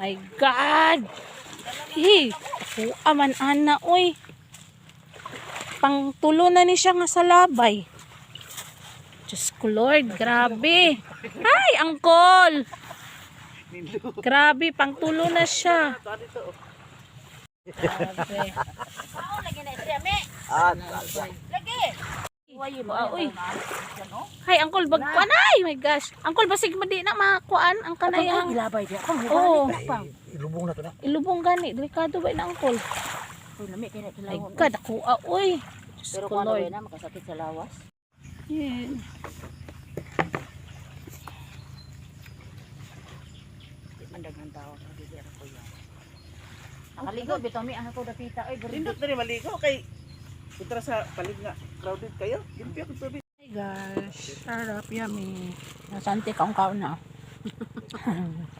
My God! Hey, ako aman ana, oy. Pang tulo na ni siya nga sa labay. Diyos ko Lord, grabe. Ay, angkol! Grabe, pang tulo na siya. Grabe. Ah, uy. Angkol, bagkuan ay. My gosh. Angkol, basig mo di na makakuan ang kanayang. Ilabay di ako. Oo. Ilubong na to na. Ilubong gani, delikado ba na angkol? Uy, lami kaya My kilawon. God, ako ah, uy. Diyos Pero ko kung ano Lord. na, makasakit sa lawas. Yan. Di man daghang tao. Nagigir ako yan. Nakaligo, bitaw mi, ako dapita. Ay, Lindot na rin maligo kay Putra sa palig nga crowded kayo. Limpyo ko tubig. Guys, sarap, yummy. Nasante kaong kaon na.